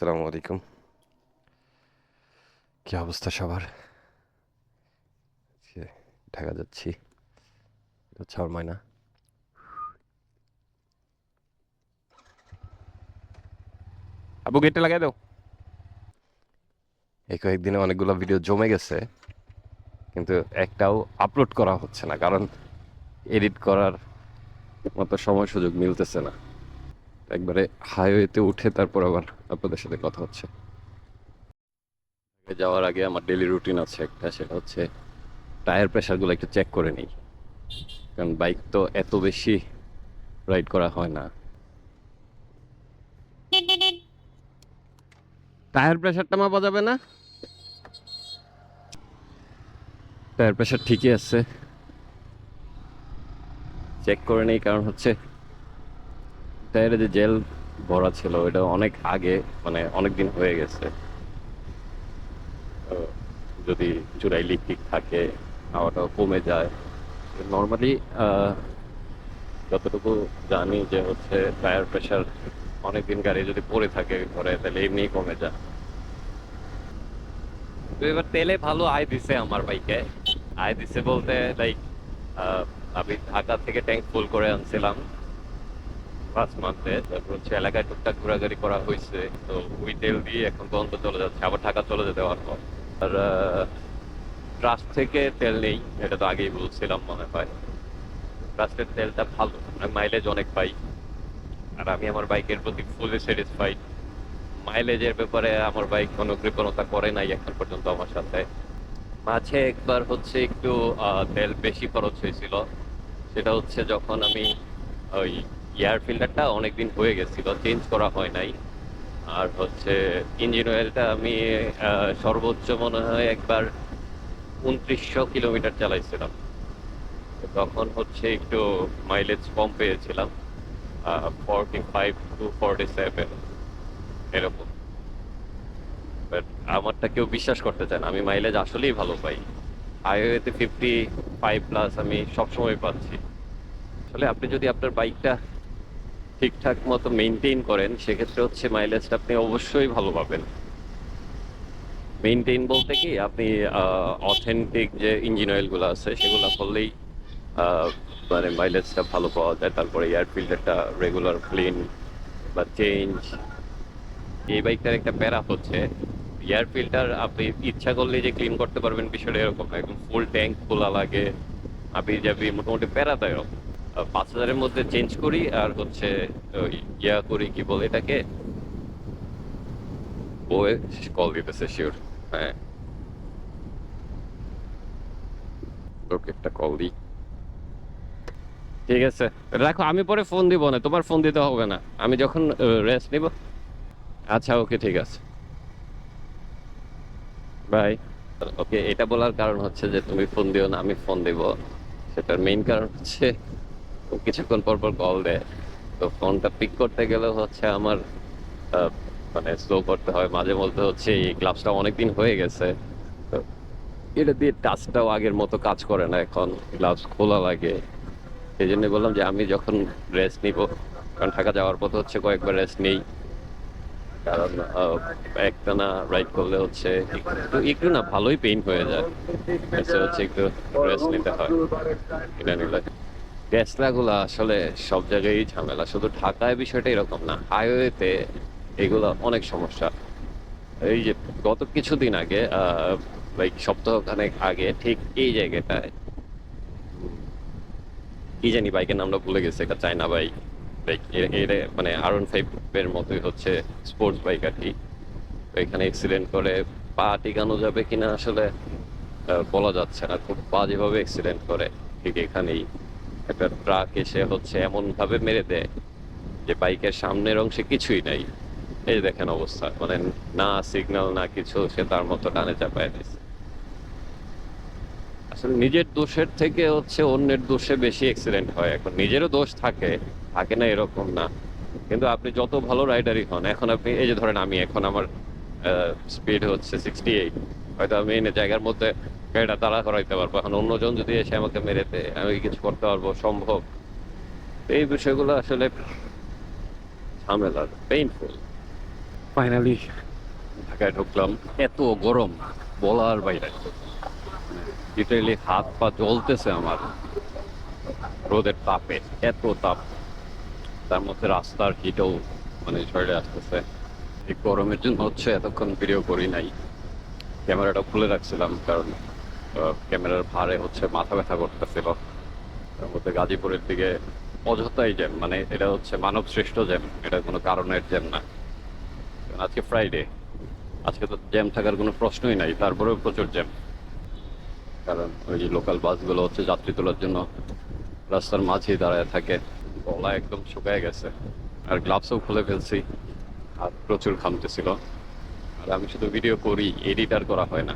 আসসালামু আলাইকুম। কি অবস্থা সবার? ঢাকা যাচ্ছি। হচ্ছে আমার ময়না আবু গেটটা লাগাই দাও। এই কয়েকদিনে অনেকগুলো ভিডিও জমে গেছে কিন্তু একটাও আপলোড করা হচ্ছে না কারণ এডিট করার মতো সময় সুযোগ মিলতেছে না। একবারে হাইওয়েতে উঠে তারপর আবার আপনাদের সাথে কথা হচ্ছে। যাওয়ার আগে আমার ডেলি রুটিন আছে একটা, সেটা হচ্ছে টায়ার প্রেশারগুলো একটু চেক করে নিই। কারণ বাইক তো এত বেশি রাইড করা হয় না। টায়ার প্রেশারটা মাপা যাবে না? টায়ার প্রেশার ঠিকই আছে। চেক করে নেই, কারণ হচ্ছে টায়ারে যে জেল ভরা ছিল এটা অনেক আগে মানে অনেক দিন হয়ে গেছে। যদি চূড়াই লিক টিক থাকে, হাওয়াটাও কমে যায়। নর্মালি যতটুকু জানি যে হচ্ছে টায়ার প্রেশার অনেকদিন গাড়ি যদি পড়ে থাকে ঘরে, তাহলে এমনি কমে যায়। তো এবার তেলে ভালো আয় দিছে আমার বাইকে আয় দিছে বলতে লাইক আমি ঢাকা থেকে ট্যাঙ্ক ফুল করে আনছিলাম। পাঁচ মান্থে তারপর হচ্ছে এলাকায় টুকটাক ঘোরাঘুরি করা হয়েছে। তো ওই তেল দিয়ে এখন পর্যন্ত চলে যাচ্ছে। আবার ঢাকা চলে যেতে পারব আর ট্রাস্ট থেকে তেল নেই। এটা তো আগেই বলছিলাম মনে হয়। ট্রাস্টের তেলটা ভালো। মাইলেজ অনেক পাই। আর আমি আমার বাইকের প্রতি ফুলি স্যাটিসফাইড মাইলেজের ব্যাপারে আমার বাইক কোনো কৃপণতা করে নাই এখন পর্যন্ত আমার সাথে। মাঝে একবার হচ্ছে একটু তেল বেশি খরচ হয়েছিল। সেটা হচ্ছে যখন আমি ওই এয়ার ফিল্টারটা অনেকদিন হয়ে গেছিল, চেঞ্জ করা হয় নাই। আর হচ্ছে ইঞ্জিন অয়েলটা আমি সর্বোচ্চ মনে হয় একবার উনত্রিশশো কিলোমিটার চালাইছিলাম। তখন হচ্ছে একটু মাইলেজ কম পেয়েছিলাম forty five to forty seven এরকম। বাট আমারটা কেউ বিশ্বাস করতে চায় না, আমি মাইলেজ আসলেই ভালো পাই। হাইওয়েতে ফিফটি ফাইভ প্লাস আমি সবসময় পাচ্ছি। আসলে আপনি যদি আপনার বাইকটা ঠিকঠাক মতো মেনটেন করেন সেক্ষেত্রে হচ্ছে মাইলেজটা আপনি অবশ্যই ভালো পাবেন। মেনটেন বলতে কি আপনি অথেন্টিক যে ইঞ্জিন অয়েলগুলো আছে সেগুলো করলেই মানে মাইলেজটা ভালো পাওয়া যায়। তারপরে এয়ার ফিল্টারটা রেগুলার ক্লিন বা চেঞ্জ এই বাইকটার একটা প্যারা হচ্ছে এয়ার ফিল্টার আপনি ইচ্ছা করলে যে ক্লিন করতে পারবেন বিষয়টা এরকম একদম ফুল ট্যাঙ্ক খোলা লাগে আপনি যাবি মোটামুটি প্যারাদায়ক আহ, পাঁচ হাজারের মধ্যে চেঞ্জ করি আর হচ্ছে ইয়া করি কি বলে এটাকে? বয়ে কল দিতেছে শিওর হ্যাঁ। ওকে একটা কল দিই। ঠিক আছে, রাখো, আমি পরে ফোন দিব না, তোমার ফোন দিতে হবে না। আমি যখন রেস্ট নিব। আচ্ছা ওকে ঠিক আছে। বাই ওকে এটা বলার কারণ হচ্ছে যে তুমি ফোন দিও না, আমি ফোন দিব। সেটার মেইন কারণ হচ্ছে ও কিছুক্ষণ পর পর কল দেয়। তো ফোনটা পিক করতে গেলে হচ্ছে আমার মানে স্লো করতে হয়। মাঝে মধ্যে হচ্ছে এই গ্লাভসটা অনেকদিন হয়ে গেছে। তো এটা দিয়ে টাচটাও আগের মতো কাজ করে না এখন। গ্লাভস খোলা লাগে। সেই জন্য বললাম যে আমি যখন রেস্ট নিব, কারণ ঢাকা যাওয়ার পথে হচ্ছে কয়েকবার রেস্ট নেই। কারণ একটানা রাইড করলে হচ্ছে একটু একটু না ভালোই পেইন হয়ে যায়। হচ্ছে একটু রেস্ট নিতে হয়। এটা নিলে। টেসলাগুলো আসলে সব জায়গায় ঝামেলা। শুধু ঢাকায় বিষয়টা এরকম না, হাইওয়েতে এগুলো অনেক সমস্যা। এই যে গত কিছুদিন আগে লাইক সপ্তাহখানেক আগে ঠিক এই জায়গাটায় কি জানি বাইকের নামটা ভুলে গেছে একটা চায়না বাইক। লাইক এটা মানে আর ওয়ান ফাইভের মতোই হচ্ছে স্পোর্টস বাইক আর কি। এখানে অ্যাক্সিডেন্ট করে পা টিকানো যাবে কিনা আসলে বলা যাচ্ছে না। খুব বাজেভাবে অ্যাক্সিডেন্ট করে ঠিক এখানেই। একটা ট্রাক এসে হচ্ছে এমন ভাবে মেরে দেয় যে বাইকের সামনের অংশে কিছুই নাই। এই যে দেখেন অবস্থা মানে না সিগন্যাল না কিছু, সে তার মতো টানে চাপায় দিচ্ছে আসলে নিজের দোষের থেকে হচ্ছে অন্যের দোষে বেশি অ্যাক্সিডেন্ট হয়। এখন নিজেরও দোষ থাকে থাকে না এরকম না। কিন্তু আপনি যত ভালো রাইডারই হন, এখন আপনি, এই যে ধরেন আমি, এখন আমার স্পিড হচ্ছে সিক্সটি এইট হয়তো আমি জায়গার মধ্যে গাড়িটা দাঁড়া করাইতে পারব। এখন অন্যজন যদি এসে আমাকে মেরে দেয় আমি কিছু করতে পারব? সম্ভব? এই বিষয়গুলো আসলে ঝামেলার পেইনফুল ফাইনালি ঢাকায় ঢুকলাম। এত গরম বলার বাইরে। লিটারেলি হাত পা জ্বলতেছে আমার। রোদের তাপে এত তাপ। তার মধ্যে রাস্তার হিটও মানে ঝরে আসতেছে। এই গরমের জন্য হচ্ছে এতক্ষণ ভিডিও করি নাই। ক্যামেরাটা খুলে রাখছিলাম কারণ ক্যামেরার ভারে হচ্ছে মাথা ব্যথা করতেছিল। মধ্যে গাজীপুরের দিকে অযথাই জ্যাম মানে এটা হচ্ছে মানব সৃষ্ট জ্যাম, এটা কোনো কারণের জ্যাম না। আজকে ফ্রাইডে আজকে তো জ্যাম থাকার কোনো প্রশ্নই নাই, তারপরেও প্রচুর জ্যাম। কারণ ওই যে লোকাল বাসগুলো হচ্ছে যাত্রী তোলার জন্য রাস্তার মাঝেই দাঁড়ায় থাকে, গলা একদম শুকায় গেছে। আর গ্লাভসও খুলে ফেলছি আর প্রচুর ঘামতেছিল। আর আমি শুধু ভিডিও করি এডিট আর করা হয় না।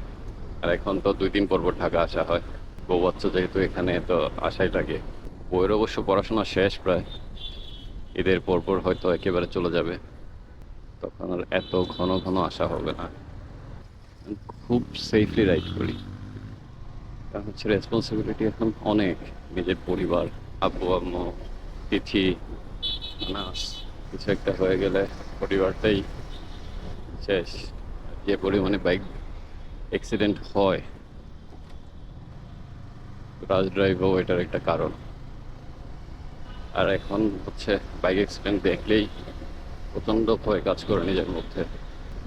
আর এখন তো দুই দিন পর পর ঢাকা আসা হয়। বউ বাচ্চা যেহেতু এখানে, তো আসাই লাগে। বইয়ের অবশ্য পড়াশোনা শেষ প্রায়। ঈদের পর পর হয়তো একেবারে চলে যাবে। তখন আর এত ঘন ঘন আসা হবে না। খুব সেফলি রাইড করি। কারণ হচ্ছে রেসপন্সিবিলিটি এখন অনেক। নিজের পরিবার, আব্বু, আম্মু, তিথি নাস কিছু একটা হয়ে গেলে পরিবারটাই শেষ। যে পরিমাণে বাইক অ্যাক্সিডেন্ট হয় রাজ ড্রাইভও এটার একটা কারণ। আর এখন হচ্ছে বাইক অ্যাক্সিডেন্ট দেখলেই প্রচণ্ড ভয় কাজ করে নিজের মধ্যে।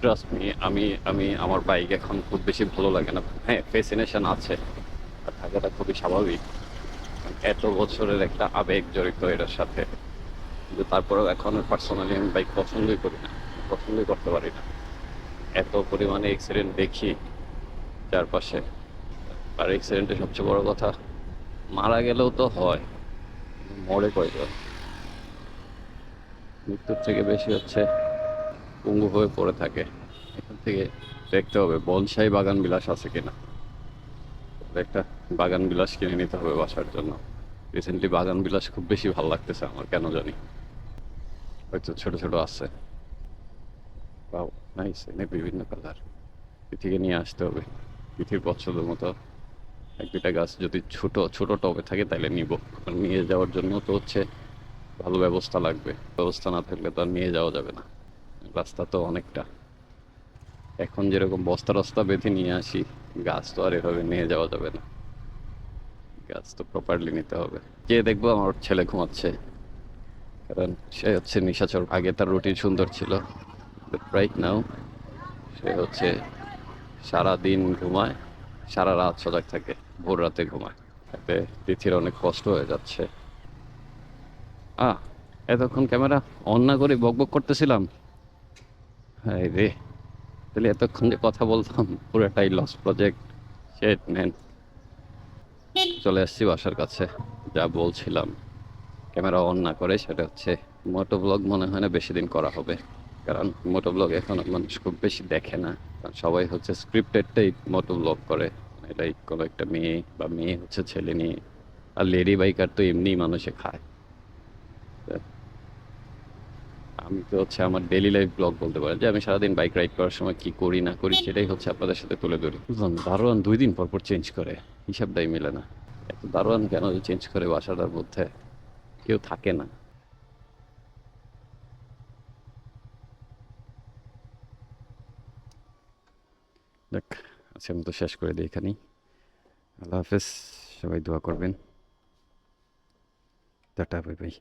ট্রাস্ট মি আমি আমি, আমার বাইক এখন খুব বেশি ভালো লাগে না। হ্যাঁ ফেসিনেশন আছে, আর থাকাটা খুবই স্বাভাবিক। এত বছরের একটা আবেগ জড়িত এটার সাথে, কিন্তু তারপরেও এখন পার্সোনালি আমি বাইক পছন্দই করি না, পছন্দই করতে পারি না। এত পরিমাণে অ্যাক্সিডেন্ট দেখি চারপাশে। আর অ্যাক্সিডেন্টে সবচেয়ে বড় কথা, মারা গেলেও তো হয়, মরে কয়জন মৃত্যুর থেকে বেশি হচ্ছে পঙ্গু হয়ে পড়ে থাকে। এখান থেকে দেখতে হবে, বনসাই বাগান বিলাস আছে কিনা। একটা বাগান বিলাস কিনে নিতে হবে বাসার জন্য। রিসেন্টলি বাগান বিলাস খুব বেশি ভালো লাগতেছে আমার, কেন জানি। হয়তো ছোট ছোট আছে। বাও নাইস এনে বিভিন্ন কালার থেকে নিয়ে আসতে হবে। পৃথিবীর পছন্দের মতো এক দুটা গাছ যদি ছোট ছোট টবে থাকে তাহলে নিব। নিয়ে যাওয়ার জন্য তো হচ্ছে ভালো ব্যবস্থা লাগবে। ব্যবস্থা না থাকলে তো আর নিয়ে যাওয়া যাবে না। রাস্তা তো অনেকটা। এখন যেরকম বস্তা রস্তা বেঁধে নিয়ে আসি, গাছ তো আর এভাবে নিয়ে যাওয়া যাবে না। গাছ তো প্রপারলি নিতে হবে। যে দেখব আমার ছেলে ঘুমাচ্ছে। কারণ সে হচ্ছে নিশাচর। আগে তার রুটিন সুন্দর ছিল। রাইট নাও সে হচ্ছে সারা দিন ঘুমায়, সারা রাত সজাগ থাকে, ভোর রাতে ঘুমায়। এতে তিথির অনেক কষ্ট হয়ে যাচ্ছে। আ এতক্ষণ ক্যামেরা অন না করে বকবক করতেছিলাম? হ্যাঁ রে, তাহলে এতক্ষণ যে কথা বলতাম, পুরোটাই লস প্রজেক্ট শেট ম্যান চলে আসছি বাসার কাছে, যা বলছিলাম। ক্যামেরা অন না করে সেটা হচ্ছে মোটো ব্লগ মনে হয় না বেশি দিন করা হবে। কারণ মোটো ব্লগ এখন মানুষ খুব বেশি দেখে না। সবাই হচ্ছে স্ক্রিপ্টেডটাই মোটো ব্লগ করে। এটাই কোনো একটা মেয়ে বা মেয়ে হচ্ছে ছেলে নিয়ে। আর লেডি বাইকার তো এমনিই মানুষে খায়। আমি তো হচ্ছে আমার ডেলি লাইফ ব্লগ বলতে পারি যে আমি সারাদিন বাইক রাইড করার সময় কি করি, না করি সেটাই হচ্ছে আপনাদের সাথে তুলে ধরি। বুঝলাম, দারোয়ান দুই দিন পর পর চেঞ্জ করে। হিসাবটাই মেলে না। এত দারোয়ান কেন চেঞ্জ করে বাসাটার মধ্যে? কেউ থাকে না। দেখ মতো শেষ করে দিই এখানেই। আল্লাহ হাফেজ সবাই দোয়া করবেন। Tata bye bye.